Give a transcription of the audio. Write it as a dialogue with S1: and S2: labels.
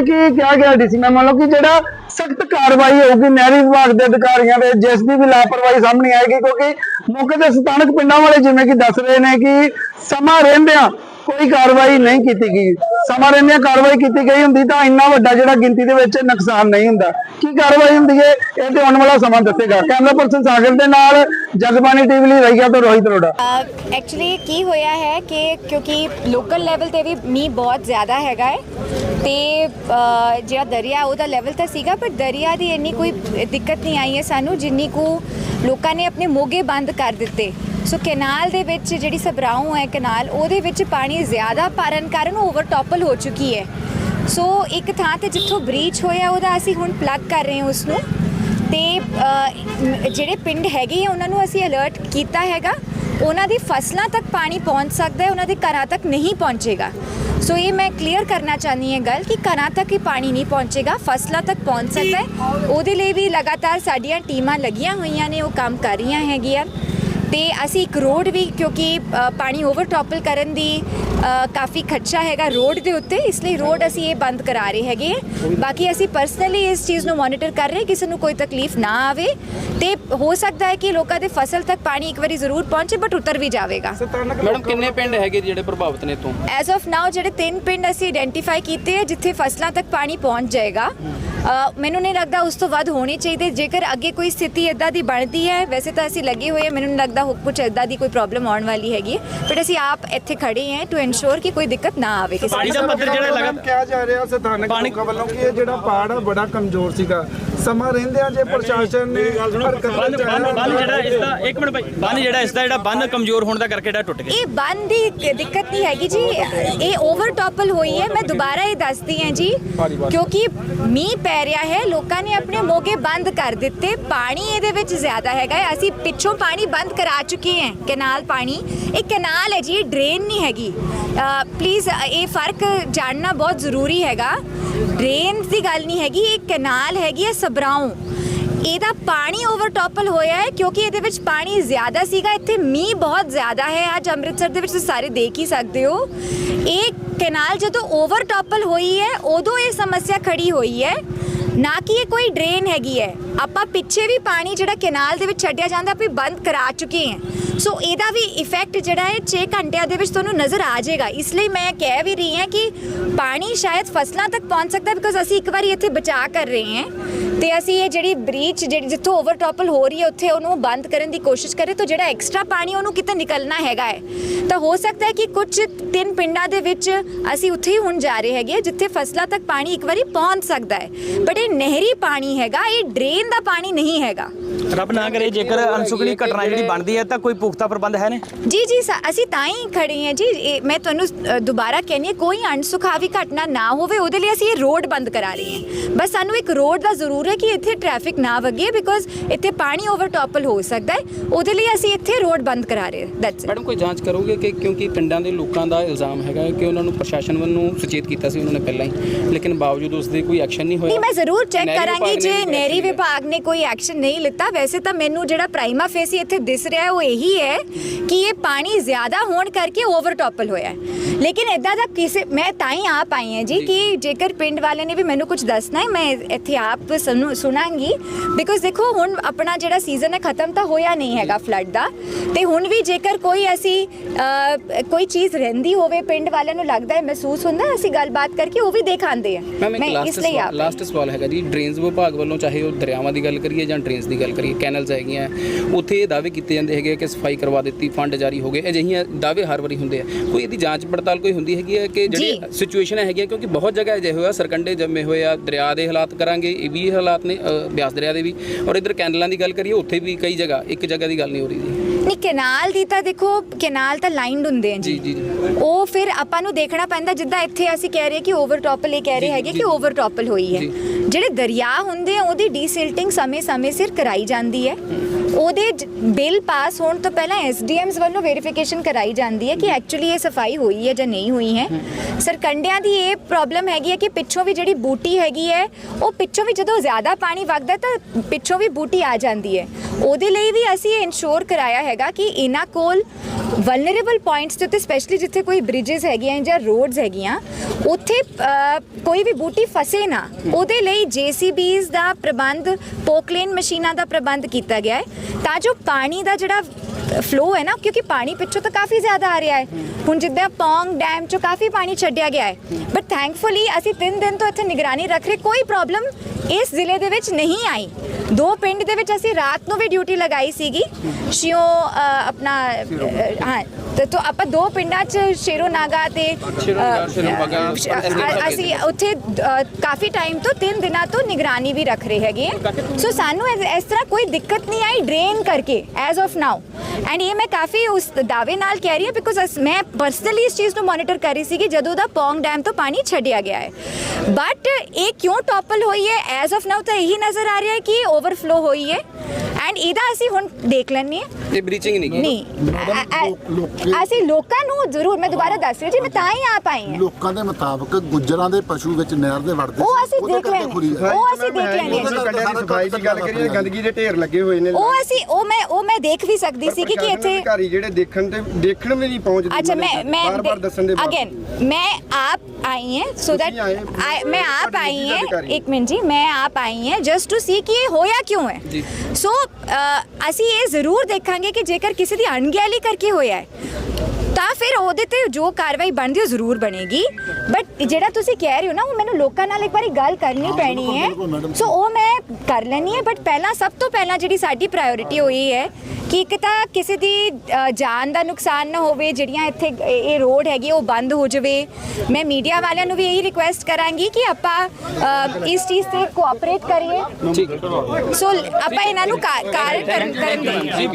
S1: ਨੇ ਕਿ ਕਿਹਾ ਗਿਆ ਡੀਸੀ ਮੈਂ ਮੰਨ ਕਿ ਜਿਹੜਾ ਸਖਤ ਕਾਰਵਾਈ ਹੋਊਗੀ, ਨਹਿਰੀ ਵਿਭਾਗ ਦੇ ਅਧਿਕਾਰੀਆਂ ਦੇ, ਜਿਸ ਦੀ ਵੀ ਲਾਪਰਵਾਹੀ ਸਾਹਮਣੇ ਆਏਗੀ, ਕਿਉਂਕਿ ਮੌਕੇ ਤੇ ਸਥਾਨਕ ਪਿੰਡਾਂ ਵਾਲੇ ਜਿਵੇਂ ਕਿ ਦੱਸ ਰਹੇ ਨੇ ਕਿ ਸਮਾਂ ਰਹਿੰਦਿਆਂ ਕੋਈ ਕਾਰਵਾਈ ਨਹੀਂ ਕੀਤੀ ਗਈ। ਸਮਾਂ ਰਹਿੰਦਿਆਂ ਕਾਰਵਾਈ ਕੀਤੀ ਗਈ ਹੁੰਦੀ ਤਾਂ ਇੰਨਾ ਵੱਡਾ ਜਿਹੜਾ ਗਿਣਤੀ ਦੇ ਵਿੱਚ ਨੁਕਸਾਨ ਨਹੀਂ ਹੁੰਦਾ। ਕੀ ਕਾਰਵਾਈ ਹੁੰਦੀ ਹੈ ਇਹ ਤੇ ਆਉਣ ਵਾਲਾ ਸਮਾਂ ਦੱਸੇਗਾ। ਕੈਮਰਾ ਪਰਸਨ ਸਾਗਰ ਦੇ ਨਾਲ ਜਗਬਾਣੀ ਟੀਵੀ ਲਈ ਰਹੀਆ ਤੋਂ ਰੋਹਿਤ ਰੋੜਾ
S2: ਐਕਚੁਅਲੀ ਕੀ ਹੋਇਆ ਹੈ ਕਿ ਕਿਉਂਕਿ ਲੋਕਲ ਲੈਵਲ ਤੇ ਵੀ ਮੀਂਹ ਬਹੁਤ ਜ਼ਿਆਦਾ ਹੈਗਾ ਹੈ ਤੇ ਜਿਹੜਾ ਦਰਿਆ ਉਹਦਾ ਲੈਵਲ ਤਾਂ ਸੀਗਾ ਪਰ ਦਰਿਆ ਦੀ ਇੰਨੀ ਕੋਈ ਦਿੱਕਤ ਨਹੀਂ ਆਈ ਹੈ ਸਾਨੂੰ, ਜਿੰਨੀ ਕੁ ਲੋਕਾਂ ਨੇ ਆਪਣੇ ਮੋਗੇ ਬੰਦ ਕਰ ਦਿੱਤੇ। ਸੋ ਕੈਨਾਲ ਦੇ ਵਿੱਚ ਜਿਹੜੀ ਸਬਰਾਉ ਹੈ ਕੈਨਾਲ ਉਹਦੇ ਵਿੱਚ ਪਾਣੀ ਜ਼ਿਆਦਾ ਭਰਨ ਕਾਰਨ ਓਵਰ ਟੋਪਲ ਹੋ ਚੁੱਕੀ ਹੈ। ਸੋ ਇੱਕ ਥਾਂ ਤੇ ਜਿੱਥੋਂ ਬ੍ਰੀਚ ਹੋਇਆ, ਉਹਦਾ ਅਸੀਂ ਹੁਣ ਪਲੱਗ ਕਰ ਰਹੇ ਹਾਂ ਉਸ ਨੂੰ ਤੇ ਜਿਹੜੇ ਪਿੰਡ ਹੈਗੇ ਆ, ਉਹਨਾਂ ਨੂੰ ਅਸੀਂ ਅਲਰਟ ਕੀਤਾ ਹੈਗਾ, ਉਹਨਾਂ ਦੀ ਫਸਲਾਂ ਤੱਕ ਪਾਣੀ ਪਹੁੰਚ ਸਕਦਾ ਹੈ, ਉਹਨਾਂ ਦੇ ਘਰਾਂ ਤੱਕ ਨਹੀਂ ਪਹੁੰਚੇਗਾ। ਸੋ ਇਹ ਮੈਂ ਕਲੀਅਰ ਕਰਨਾ ਚਾਹਨੀ ਹਾਂ ਗੱਲ ਕਿ ਘਰਾਂ ਤੱਕ ਹੀ ਪਾਣੀ ਨਹੀਂ ਪਹੁੰਚੇਗਾ ਫਸਲਾਂ ਤੱਕ ਪਹੁੰਚ ਸਕਦਾ ਹੈ ਉਹਦੇ ਲਈ ਵੀ ਲਗਾਤਾਰ ਸਾਡੀਆਂ ਟੀਮਾਂ ਲੱਗੀਆਂ ਹੋਈਆਂ ਨੇ ਉਹ ਕੰਮ ਕਰ ਰਹੀਆਂ ਹੈਗੀਆਂ ਤੇ ਅਸੀਂ ਇੱਕ ਰੋਡ ਵੀ ਕਿਉਂਕਿ ਪਾਣੀ ਓਵਰ ਟੋਪਲ ਕਰਨ ਦੀ ਕਾਫੀ ਖਰਚਾ ਹੈਗਾ ਰੋਡ ਦੇ ਉੱਤੇ ਇਸ ਲਈ ਰੋਡ ਅਸੀਂ ਇਹ ਬੰਦ ਕਰਾ ਰਹੇ ਹੈਗੇ ਹਾਂ। ਬਾਕੀ ਅਸੀਂ ਪਰਸਨਲੀ ਇਸ ਚੀਜ਼ ਨੂੰ ਮੋਨੀਟਰ ਕਰ ਰਹੇ ਕਿਸੇ ਨੂੰ ਕੋਈ ਤਕਲੀਫ ਨਾ ਆਵੇ ਤੇ ਹੋ ਸਕਦਾ ਹੈ ਕਿ ਲੋਕਾਂ ਦੇ ਫਸਲ ਤੱਕ ਪਾਣੀ ਇੱਕ ਵਾਰੀ ਜ਼ਰੂਰ ਪਹੁੰਚੇ ਬਟ ਉਤਰ ਵੀ ਜਾਵੇਗਾ।
S3: ਮੈਡਮ ਕਿੰਨੇ ਪਿੰਡ ਹੈਗੇ ਜਿਹੜੇ ਪ੍ਰਭਾਵਿਤ ਨੇ ਤੋਂ
S2: ਐਜ਼ ਆਫ ਨਾਓ ਜਿਹੜੇ ਤਿੰਨ ਪਿੰਡ ਅਸੀਂ ਆਇਡੈਂਟੀਫਾਈ ਕੀਤੇ ਹੈ ਜਿੱਥੇ ਫਸਲਾਂ ਤੱਕ ਪਾਣੀ ਪਹੁੰਚ ਜਾਏਗਾ ਮੈਨੂੰ ਨਹੀਂ ਲੱਗਦਾ ਉਸ ਤੋਂ ਵੱਧ ਹੋਣੀ ਚਾਹੀਦੀ। ਜੇਕਰ ਅੱਗੇ ਕੋਈ ਸਥਿਤੀ ਇਦਾਂ ਦੀ ਬਣਦੀ ਹੈ ਵੈਸੇ ਤਾਂ ਅਸੀਂ ਲੱਗੇ ਹੋਏ ਹਾਂ ਮੈਨੂੰ ਨਹੀਂ ਲੱਗਦਾ ਕੁਛ ਇਦਾਂ ਦੀ ਕੋਈ ਪ੍ਰੋਬਲਮ ਆਉਣ ਵਾਲੀ ਹੈਗੀ ਬਟ ਅਸੀਂ ਆਪ ਇੱਥੇ ਖੜੇ ਹਾਂ ਟੂ ਇਨਸ਼ੋਰ ਕਿ ਕੋਈ ਦਿੱਕਤ ਨਾ ਆਵੇ ਕਿਸੇ
S4: ਪਾਣੀ। ਦਾ ਪੱਧਰ ਜਿਹੜਾ ਲਗਾਤਾਰ
S5: ਕਿਹਾ ਜਾ ਰਿਹਾ ਸਥਾਨਕ
S4: ਪਾਣੀ-
S5: ਲੋਕਾਂ ਵੱਲੋਂ ਕਿ ਇਹ ਜਿਹੜਾ ਪਹਾੜ ਆ ਬੜਾ ਕਮਜ਼ੋਰ ਸੀਗਾ ਸਮਾਂ ਰਹਿੰਦਿਆਂ ਜੇ ਪ੍ਰਸ਼ਾਸਨ ਨੇ
S4: ਬੰਨ ਬੰਨ ਬੰਨ ਜਿਹੜਾ ਇਸ ਦਾ ਇੱਕ ਮਿੰਟ ਭਾਈ ਬੰਨ ਜਿਹੜਾ ਇਸ ਦਾ ਜਿਹੜਾ ਬੰਨ ਕਮਜ਼ੋਰ ਹੋਣ ਦਾ ਕਰਕੇ ਜਿਹੜਾ ਟੁੱਟ ਗਿਆ।
S2: ਇਹ ਬੰਦ ਦੀ ਦਿੱਕਤ ਨਹੀਂ ਹੈਗੀ ਜੀ। ਇਹ ਓਵਰ ਟੋਪਲ ਹੋਈ ਹੈ। ਮੈਂ ਦੁਬਾਰਾ ਇਹ ਦੱਸਦੀ ਹਾਂ ਜੀ ਕਿਉਂਕਿ ਮੀਂਹ ਪੈ ਰਿਹਾ ਹੈ। ਲੋਕਾਂ ਨੇ ਆਪਣੇ ਮੋਗੇ ਬੰਦ ਕਰ ਦਿੱਤੇ। ਪਾਣੀ ਇਹਦੇ ਵਿੱਚ ਜ਼ਿਆਦਾ ਹੈਗਾ ਹੈ। ਅਸੀਂ ਪਿੱਛੋਂ ਪਾਣੀ ਬੰਦ ਕਰਾ ਚੁੱਕੇ ਹਾਂ। ਕੈਨਾਲ ਪਾਣੀ। ਇਹ ਕੈਨਾਲ ਹੈ ਜੀ ਇਹ ਡਰੇਨ ਨਹੀਂ ਹੈਗੀ। ਪਲੀਜ਼ ਇਹ ਫ਼ਰਕ ਜਾਣਨਾ ਬਹੁਤ ਜ਼ਰੂਰੀ ਹੈਗਾ। ਡਰੇਨ ਦੀ ਗੱਲ ਨਹੀਂ ਹੈਗੀ, ਇਹ ਕੈਨਾਲ ਹੈਗੀ ਹੈ ਸਬਰਾਉ। ਇਹਦਾ ਪਾਣੀ ਓਵਰਟੋਪਲ ਹੋਇਆ ਹੈ ਕਿਉਂਕਿ ਇਹਦੇ ਵਿੱਚ ਪਾਣੀ ਜ਼ਿਆਦਾ ਸੀਗਾ, ਇੱਥੇ ਮੀਂਹ ਬਹੁਤ ਜ਼ਿਆਦਾ ਹੈ। ਅੱਜ ਅੰਮ੍ਰਿਤਸਰ ਦੇ ਵਿੱਚ ਤੁਸੀਂ ਸਾਰੇ ਦੇਖ ਹੀ ਸਕਦੇ ਹੋ। ਇਹ ਕੈਨਾਲ ਜਦੋਂ ਓਵਰ ਟੋਪਲ ਹੋਈ ਹੈ, ਉਦੋਂ ਇਹ ਸਮੱਸਿਆ ਖੜੀ ਹੋਈ ਹੈ। ਨਾ ਕਿ ਇਹ ਕੋਈ ਡਰੇਨ ਹੈਗੀ ਹੈ। ਆਪਾਂ ਪਿੱਛੇ ਵੀ ਪਾਣੀ ਜਿਹੜਾ ਕੈਨਾਲ ਦੇ ਵਿੱਚ ਛੱਡਿਆ ਜਾਂਦਾ ਵੀ ਬੰਦ ਕਰਾ ਚੁੱਕੇ ਹਾਂ। ਸੋ ਇਹਦਾ ਵੀ ਇਫੈਕਟ ਜਿਹੜਾ ਹੈ 6 ਘੰਟਿਆਂ ਦੇ ਵਿੱਚ ਤੁਹਾਨੂੰ ਨਜ਼ਰ ਆ ਜਾਏਗਾ। ਇਸ ਲਈ ਮੈਂ ਕਹਿ ਵੀ ਰਹੀ ਹਾਂ ਕਿ ਪਾਣੀ ਸ਼ਾਇਦ ਫਸਲਾਂ ਤੱਕ ਪਹੁੰਚ ਸਕਦਾ ਬਿਕੋਜ਼ ਅਸੀਂ ਇੱਕ ਵਾਰੀ ਇੱਥੇ ਬਚਾਅ ਕਰ ਰਹੇ ਹਾਂ। ਤੇ ਅਸੀਂ ਇਹ ਜਿਹੜੀ ਬ੍ਰੀਚ ਜਿਹੜੀ ਜਿੱਥੋਂ ਓਵਰਟੋਪਲ ਹੋ ਰਹੀ ਹੈ ਉੱਥੇ ਉਹਨੂੰ ਬੰਦ ਕਰਨ ਦੀ ਕੋਸ਼ਿਸ਼ ਕਰੇ ਤਾਂ ਜਿਹੜਾ ਐਕਸਟਰਾ ਪਾਣੀ ਉਹਨੂੰ ਕਿਤੇ ਨਿਕਲਣਾ ਹੈਗਾ ਹੈ। ਤਾਂ ਹੋ ਸਕਦਾ ਹੈ ਕਿ ਕੁਝ ਤਿੰਨ ਪਿੰਡਾਂ ਦੇ ਵਿੱਚ ਅਸੀਂ ਉੱਥੇ ਹੀ ਹੁਣ ਜਾ ਰਹੇ ਹੈਗੇ ਹਾਂ, ਜਿੱਥੇ ਫਸਲਾਂ ਤੱਕ ਪਾਣੀ ਇੱਕ ਵਾਰੀ ਪਹੁੰਚ ਸਕਦਾ ਹੈ। ਬਟ ਇਹ ਨਹਿਰੀ ਪਾਣੀ ਹੈਗਾ ਇਹ ਡਰੇਨ ਦਾ ਪਾਣੀ ਨਹੀਂ ਹੈਗਾ।
S4: ਰੱਬ ਨਾ ਕਰੇ ਜੇਕਰ ਅਨਸੁਖਲੀ ਘਟਨਾ ਜਿਹੜੀ ਬਣਦੀ ਹੈ ਤਾਂ ਕੋਈ ਪੁਖਤਾ ਪ੍ਰਬੰਧ ਹੈ ਨੇ
S2: ਜੀ ਜੀ ਸਾ- ਅਸੀਂ ਤਾਂ ਹੀ ਖੜੇ ਹਾਂ ਜੀ। ਇਹ ਮੈਂ ਤੁਹਾਨੂੰ ਅ, ਦੁਬਾਰਾ ਕਹਿੰਦੀ ਹਾਂ ਕੋਈ ਅਣਸੁਖਾਵੀ ਘਟਨਾ ਨਾ ਹੋਵੇ ਉਹਦੇ ਲਈ ਅਸੀਂ ਇਹ ਰੋਡ ਬੰਦ ਕਰਾ ਰਹੇ ਹਾਂ। ਬਸ ਸਾਨੂੰ ਇੱਕ ਰੋਡ ਦਾ ਜ਼ਰੂਰ ਹੈ ਕਿ ਇੱਥੇ ਟ੍ਰੈਫਿਕ ਨਾ ਵਗੇ ਬਿਕੋਜ਼ ਇੱਥੇ ਪਾਣੀ ਓਵਰ ਟੋਪਲ ਹੋ ਸਕਦਾ ਹੈ। ਉਹਦੇ ਲਈ ਅਸੀਂ ਇੱਥੇ ਰੋਡ ਬੰਦ ਕਰਾ ਰਹੇ ਹਾਂ। ਦੈਟਸ
S3: ਮੈਡਮ ਕੋਈ ਜਾਂਚ ਕਰੋਗੇ ਕਿ ਕਿਉਂਕਿ ਪਿੰਡਾਂ ਦੇ ਲੋਕਾਂ ਦਾ ਇਲਜ਼ਾਮ ਹੈਗਾ ਕਿ ਉਹਨਾਂ ਨੂੰ ਪ੍ਰਸ਼ਾਸਨ ਵੱਲੋਂ ਸੁਚੇਤ ਕੀਤਾ ਸੀ ਉਹਨਾਂ ਨੇ ਪਹਿਲਾਂ ਹੀ ਲੇਕਿਨ ਬਾਵਜੂਦ ਉਸ ਦੇ ਕੋਈ ਐਕਸ਼ਨ ਨਹੀਂ ਹੋਇਆ?
S2: ਨਹੀਂ ਮੈਂ ਜ਼ਰੂਰ ਚੈੱਕ
S3: ਨਹਿਰੀ
S2: ਕਰਾਂਗੀ।
S3: ਨੇ
S2: ਜੇ
S3: ਵੀ
S2: ਨਹਿਰੀ
S3: ਲਿਆ।
S2: ਵਿਭਾਗ ਨੇ ਕੋਈ ਐਕਸ਼ਨ ਨਹੀਂ ਲਿੱਤਾ ਵੈਸੇ ਤਾਂ ਮੈਨੂੰ ਜਿਹੜਾ ਪ੍ਰਾਈਮਾ ਫੇਸੀ ਇੱਥੇ ਦਿਸ ਰਿਹਾ ਹੈ ਉਹ ਇਹੀ ਹੈ ਕਿ ਇਹ ਪਾਣੀ ਜ਼ਿਆਦਾ ਹੋਣ ਕਰਕੇ ਓਵਰ ਟੋਪਲ ਹੋਇਆ ਹੈ। ਲੇਕਿਨ ਇਦਾਂ ਦਾ ਕਿਸੇ ਮੈਂ ਤਾਂ ਹੀ ਆਪ ਆਈ ਹਾਂ ਜੀ ਕਿ ਜੇਕਰ ਪਿੰਡ ਵਾਲੇ ਨੇ ਵੀ ਮੈਨੂੰ ਕੁਝ ਦੱਸਣਾ ਹੈ ਮੈਂ ਇੱਥੇ ਆਪ ਸੁਣੂ- ਸੁਣਾਂਗੀ। ਬਿਕੋਜ਼ ਦੇਖੋ ਹੁਣ ਆਪਣਾ ਜਿਹੜਾ ਸੀਜ਼ਨ ਹੈ ਖਤਮ ਤਾਂ ਹੋਇਆ ਨਹੀਂ ਹੈਗਾ ਫਲੱਡ ਦਾ। ਤੇ ਹੁਣ ਵੀ ਜੇਕਰ ਕੋਈ ਅਸੀਂ ਅ, ਕੋਈ ਚੀਜ਼ ਰਹਿੰਦੀ ਹੋਵੇ ਪਿੰਡ ਵਾਲਿਆਂ ਨੂੰ ਲੱਗਦਾ ਹੈ ਮਹਿਸੂਸ ਹੁੰਦਾ ਹੈ, ਅਸੀਂ ਗੱਲਬਾਤ ਕਰਕੇ ਉਹ ਵੀ ਦਿਖਾਉਂਦੇ ਆ ਮੈਂ ਇਸ ਲਈ ਆਪ
S3: ਲਾਸਟ ਸਵਾਲ ਹੈਗਾ ਜੀ। ਡਰੇਨਸ ਵਿਭਾਗ ਵੱਲੋਂ ਚਾਹੇ ਉਹ ਦਰਿਆਵਾਂ ਦੀ ਗੱਲ ਕਰੀਏ ਜਾਂ ਡਰੇਨਸ ਦੀ ਗੱਲ ਕਰੀਏ ਕੈਨਲਸ ਹੈਗੀਆਂ। ਉੱਥੇ ਇਹ ਦਾਅਵੇ ਕੀਤੇ ਜਾਂਦੇ ਹੈਗੇ ਕਿ ਸਫ਼ਾਈ ਕਰਵਾ ਦਿੱਤੀ ਫੰਡ ਜਾਰੀ ਹੋ ਗਏ। ਅਜਿਹੀਆਂ ਦਾਅਵੇ ਹਰ ਵਾਰੀ ਹੁੰਦੇ ਆ। ਕੋਈ ਇਹਦੀ ਜਾਂਚ ਪੜਤਾਲ ਕੋਈ ਹੁੰਦੀ ਹੈਗੀ ਹੈ ਕਿ ਜਿਹੜੀ। ਸਿਚੁਏਸ਼ਨ ਹੈਗੀ ਹੈ ਕਿਉਂਕਿ ਬਹੁਤ ਜਗ੍ਹਾ ਅਜਿਹੇ ਹੋਇਆ ਸਰਕੰਡੇ ਜੰਮੇ ਹੋਏ ਆ ਦਰਿਆ ਦੇ ਹਾਲਾਤ ਕਰਾਂਗੇ ਇਹ ਵੀ ਹਾਲਾਤ ਨੇ ਬਿਆਸ ਦਰਿਆ ਦੇ ਵੀ। ਔਰ ਇਧਰ ਕੈਨਲਾਂ ਦੀ ਗੱਲ ਕਰੀਏ ਉੱਥੇ ਵੀ ਕਈ ਜਗ੍ਹਾ ਇੱਕ ਜਗ੍ਹਾ ਦੀ ਗੱਲ ਨਹੀਂ ਹੋ ਰਹੀ ਜੀ।
S2: ਨਹੀਂ ਕੈਨਾਲ ਦੀ ਤਾਂ ਦੇਖੋ ਕੈਨਾਲ ਤਾਂ ਲਾਈਨਡ ਹੁੰਦੇ ਆ
S3: ਜੀ।
S2: ਜੀ ਉਹ ਫਿਰ ਆਪਾਂ ਨੂੰ ਦੇਖਣਾ ਪੈਂਦਾ ਜਿੱਦਾਂ ਇੱਥੇ ਅਸੀਂ ਕਹਿ ਰਹੇ ਕਿ ਓਵਰ ਟੋਪਲ ਇਹ ਕਹਿ ਰਹੇ ਹੈਗੇ। ਕਿ ਓਵਰ ਟੋਪਲ ਹੋਈ ਹੈ। ਜਿਹੜੇ ਦਰਿਆ ਹੁੰਦੇ ਆ ਉਹਦੀ ਡੀਸਿਲਟਿੰਗ ਸਮੇਂ-ਸਮੇਂ ਸਿਰ ਕਰਾਈ ਜਾਂਦੀ ਹੈ। ਉਹਦੇ ਬਿੱਲ ਪਾਸ ਹੋਣ ਤੋਂ ਪਹਿਲਾਂ ਐਸਡੀਐਮਸ ਵੱਲੋਂ ਵੈਰੀਫਿਕੇਸ਼ਨ ਕਰਾਈ ਜਾਂਦੀ ਹੈ ਕਿ ਐਕਚੁਅਲੀ ਇਹ ਸਫ਼ਾਈ ਹੋਈ ਹੈ ਜਾਂ ਨਹੀਂ ਹੋਈ ਹੈ। ਸਰਕੰਡਿਆਂ ਦੀ ਇਹ ਪ੍ਰੋਬਲਮ ਹੈਗੀ ਹੈ ਕਿ ਪਿੱਛੋਂ ਵੀ ਜਿਹੜੀ ਬੂਟੀ ਹੈਗੀ ਹੈ ਉਹ ਪਿੱਛੋਂ ਵੀ ਜਦੋਂ ਜ਼ਿਆਦਾ ਪਾਣੀ ਵਗਦਾ ਤਾਂ ਪਿੱਛੋਂ ਵੀ ਬੂਟੀ ਆ ਜਾਂਦੀ ਹੈ। ਉਹਦੇ ਲਈ ਵੀ ਅਸੀਂ ਇਹ ਇਨਸ਼ੋਰ ਕਰਾਇਆ ਹੈਗਾ ਕਿ ਇਹਨਾਂ ਕੋਲ ਵਲਨਰੇਬਲ ਪੁਆਇੰਟਸ ਤੇ ਉੱਤੇ ਸਪੈਸ਼ਲੀ ਜਿੱਥੇ ਕੋਈ ਬ੍ਰਿਜਸ ਹੈਗੀਆਂ ਜਾਂ ਰੋਡਸ ਹੈਗੀਆਂ, ਉੱਥੇ ਕੋਈ ਵੀ ਬੂਟੀ ਫਸੇ ਨਾ, ਉਹਦੇ ਲਈ ਜੀਸੀਬੀਜ਼ ਦਾ ਪ੍ਰਬੰਧ ਪੋਕਲੇਨ ਮਸ਼ੀਨਾਂ ਦਾ ਪ੍ਰਬੰਧ ਕੀਤਾ ਗਿਆ ਹੈ, ਤਾਂ ਜੋ ਪਾਣੀ ਦਾ ਜਿਹੜਾ ਫਲੋ ਹੈ ਨਾ, ਕਿਉਂਕਿ ਪਾਣੀ ਪਿੱਛੋਂ ਤਾਂ ਕਾਫੀ ਜ਼ਿਆਦਾ ਆ ਰਿਹਾ ਹੈ। ਹੁਣ ਜਿੱਦਾਂ ਪੌਂਗ ਡੈਮ ਚੋਂ ਕਾਫੀ ਪਾਣੀ ਛੱਡਿਆ ਗਿਆ ਹੈ ਬਟ ਥੈਂਕਫੁਲੀ ਅਸੀਂ 3 ਦਿਨ ਤੋਂ ਇੱਥੇ ਨਿਗਰਾਨੀ ਰੱਖ ਰਹੇ, ਕੋਈ ਪ੍ਰੋਬਲਮ ਇਸ ਜ਼ਿਲ੍ਹੇ ਦੇ ਵਿੱਚ ਨਹੀਂ ਆਈ। ਦੋ ਪਿੰਡ ਦੇ ਵਿੱਚ ਅਸੀਂ ਰਾਤ ਨੂੰ ਵੀ ਡਿਊਟੀ ਲਗਾਈ ਸੀਗੀ। ਸ਼ਿਓ ਆਪਣਾ ਹਾਂ ਤੇ ਤੋਂ ਆਪਾਂ ਦੋ ਪਿੰਡਾਂ 'ਚ ਸ਼ੇਰੋ ਨਾਗਾ ਤੇ ਅਸੀਂ ਉੱਥੇ ਕਾਫੀ ਟਾਈਮ ਤੋਂ 3 ਦਿਨਾਂ ਤੋਂ ਨਿਗਰਾਨੀ ਵੀ ਰੱਖ ਰਹੇ ਹੈਗੇ ਸੋ ਸਾਨੂੰ ਇਸ ਇਸ ਤਰ੍ਹਾਂ ਕੋਈ ਦਿੱਕਤ ਨਹੀਂ ਆਈ ਡਰੇਨ ਕਰਕੇ ਐਜ਼ ਆਫ ਨਾਓ ਐਂਡ ਇਹ ਮੈਂ ਕਾਫੀ ਉਸ ਦਾਅਵੇ ਨਾਲ ਕਹਿ ਰਹੀ ਹਾਂ ਬਿਕੋਜ਼ ਮੈਂ ਪਰਸਨਲੀ ਇਸ ਚੀਜ਼ ਨੂੰ ਮੋਨੀਟਰ ਕਰ ਰਹੀ ਸੀ ਕਿ ਜਦੋਂ ਦਾ ਪੌਂਗ ਡੈਮ ਤੋਂ ਪਾਣੀ ਛੱਡਿਆ ਗਿਆ ਹੈ। ਬਟ ਇਹ ਕਿਉਂ ਟੋਪਲ ਹੋਈ ਹੈ ਐਜ਼ ਆਫ ਨਾਓ ਤਾਂ ਇਹੀ ਨਜ਼ਰ ਆ ਰਿਹਾ ਹੈ ਕਿ ਓਵਰਫਲੋ ਹੋਈ ਹੈ ਐਂਡ ਇਹਦਾ ਅਸੀਂ ਹੁਣ ਦੇਖ ਲੈਣੀ ਆ
S3: ਇਹ ਬਰੀਚਿੰਗ ਨਹੀਂ ਕੀਤੀ।
S2: ਨਹੀਂ ਅਸੀਂ ਲੋਕਾਂ ਨੂੰ ਜ਼ਰੂਰ ਮੈਂ ਦੁਬਾਰਾ ਦੱਸ ਰਹੀ ਜੀ ਮੈਂ ਤਾਂ ਹੀ ਆ ਪਾਈ ਹਾਂ।
S6: ਲੋਕਾਂ ਦੇ ਮੁਤਾਬਕ ਗੁੱਜਰਾਂ ਦੇ ਪਸ਼ੂ ਵਿੱਚ ਨਹਿਰ ਦੇ ਵੜਦੇ
S2: ਉਹ ਅਸੀਂ ਦੇਖ ਲੈਣੇ ਉਹ ਅਸੀਂ ਦੇਖ ਲੈਣੇ
S6: ਅਸੀਂ
S5: ਕੱਢਿਆ ਦੀ ਗੱਲ ਕਰੀਏ ਗੰਦਗੀ ਦੇ ਢੇਰ ਲੱਗੇ ਹੋਏ ਨੇ।
S2: ਉਹ ਅਸੀਂ ਉਹ ਮੈਂ ਉਹ ਮੈਂ ਦੇਖ ਵੀ ਸਕਦੀ ਸੀ ਕਿ ਕਿ ਇੱਥੇ
S5: ਅਧਿਕਾਰੀ ਜਿਹੜੇ ਦੇਖਣ ਤੇ ਦੇਖਣ ਵੀ ਨਹੀਂ ਪਹੁੰਚਦੇ
S2: ਅੱਛਾ ਮੈਂ ਮੈਂ
S5: ਬਾਰ-ਬਾਰ ਦੱਸਣ ਦੇ
S2: ਅਗੇਨ ਮੈਂ
S5: ਆਪ ਆਈ
S2: ਹਾਂ ਸੋ
S5: ਦੈਟ
S2: ਮੈਂ
S5: ਆਪ
S2: ਆਈ
S5: ਹਾਂ।
S2: ਇੱਕ ਮਿੰਟ ਜੀ ਮੈਂ ਆਪ ਆਈ ਹਾਂ ਜਸਟ ਟੂ ਸੀ ਕਿ ਇਹ ਹੋਇਆ ਕਿਉਂ ਹੈ। ਸੋ ਅਸੀਂ ਇਹ ਜ਼ਰੂਰ ਦੇਖਾਂਗੇ ਕਿ ਜੇਕਰ ਕਿਸੇ ਦੀ ਅਣਗਹਿਲੀ ਕਰਕੇ ਹੋਇਆ ਹੈ ਤਾਂ ਫਿਰ ਉਹਦੇ ਤੇ ਜੋ ਕਾਰਵਾਈ ਬਣਦੀ ਉਹ ਜ਼ਰੂਰ ਬਣੇਗੀ। ਬਟ ਜਿਹੜਾ ਤੁਸੀਂ ਕਹਿ ਰਹੇ ਹੋ ਨਾ ਉਹ ਮੈਨੂੰ ਲੋਕਾਂ ਨਾਲ ਇੱਕ ਵਾਰੀ ਗੱਲ ਕਰਨੀ ਪੈਣੀ ਹੈ। ਸੋ ਉਹ ਮੈਂ ਕਰ ਲੈਣੀ ਹੈ ਬਟ ਪਹਿਲਾਂ ਸਭ ਤੋਂ ਪਹਿਲਾਂ ਜਿਹੜੀ ਸਾਡੀ ਪ੍ਰਾਇੋਰਟੀ ਹੋਈ ਹੈ ਕਿ ਇੱਕ ਤਾਂ ਕਿਸੇ ਦੀ ਜਾਨ ਦਾ ਨੁਕਸਾਨ ਨਾ ਹੋਵੇ ਜਿਹੜੀਆਂ ਇੱਥੇ ਇਹ ਰੋਡ ਹੈਗੀ ਉਹ ਬੰਦ ਹੋ ਜਾਵੇ। ਮੈਂ ਮੀਡੀਆ ਵਾਲਿਆਂ ਨੂੰ ਵੀ ਇਹੀ ਰਿਕੁਐਸਟ ਕਰਾਂਗੀ ਕਿ ਆਪਾਂ ਇਸ ਚੀਜ਼ ਤੇ ਕੋਆਪਰੇਟ ਕਰੀਏ। ਸੋ ਆਪਾਂ ਇਹਨਾਂ ਨੂੰ ਕਾ- ਕਾਰਨ ਕਰਨ ਕਰਨ ਦੇਈਏ